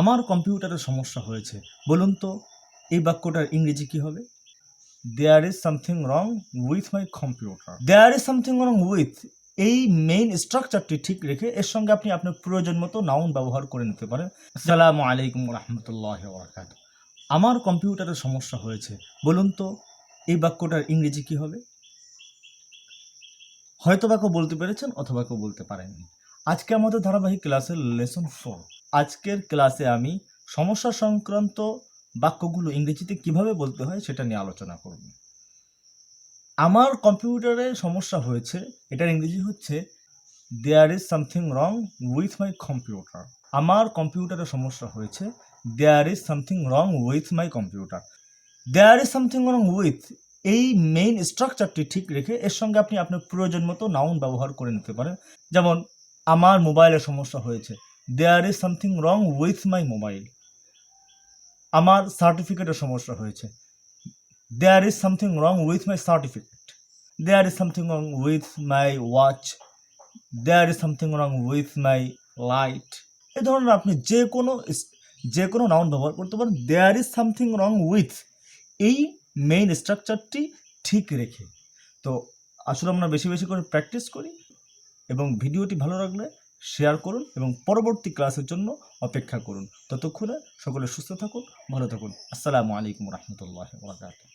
আমার কম্পিউটারে সমস্যা হয়েছে। বলুন তো, এই বাক্যটার ইংরেজি কি হবে? There is something wrong with my computer there is something wrong with এই মেইন স্ট্রাকচারটি ঠিক রেখে এর সঙ্গে আপনি আপনার প্রয়োজন মতো নাউন ব্যবহার করে নিতে পারেন। আসসালামু আলাইকুম রহমতুল্লাহ বরকাত আমার কম্পিউটারে সমস্যা হয়েছে। বলুন তো, এই বাক্যটার ইংরেজি কি হবে? হয়তো বা কেউ বলতে পেরেছেন অথবা কেউ বলতে পারেননি। আজকে আমাদের ধারাবাহিক ক্লাসের লেসন ফোর আজকের ক্লাসে আমি সমস্যা সংক্রান্ত বাক্যগুলো ইংরেজিতে কীভাবে বলতে হয় সেটা নিয়ে আলোচনা করব। আমার কম্পিউটারে সমস্যা হয়েছে, এটার ইংরেজি হচ্ছে there is something wrong with my computer আমার কম্পিউটারে সমস্যা হয়েছে there is something wrong with my computer there is something wrong with এই মেইন স্ট্রাকচারটি ঠিক রেখে এর সঙ্গে আপনি আপনার প্রয়োজন মতো নাউন ব্যবহার করে নিতে পারেন। যেমন, আমার মোবাইলে সমস্যা হয়েছে there is something wrong with my mobile আমার সার্টিফিকেটের সমস্যা হয়েছে। There is something wrong with my certificate there is something wrong with my watch there is something wrong with my light এ ধরনের আপনি যে কোনো যে কোনো নাউন ব্যবহার করতে পারেন। There is something wrong with এই মেইন স্ট্রাকচারটি ঠিক রেখে। তো আসলে আমরা বেশি বেশি করে প্র্যাকটিস করি এবং ভিডিওটি ভালো লাগলে শেয়ার করুন এবং পরবর্তী ক্লাসের জন্য অপেক্ষা করুন। ততক্ষণে সকলে সুস্থ থাকুন, ভালো থাকুন। আসসালামু আলাইকুম রহমতুল্লাহ বরকাত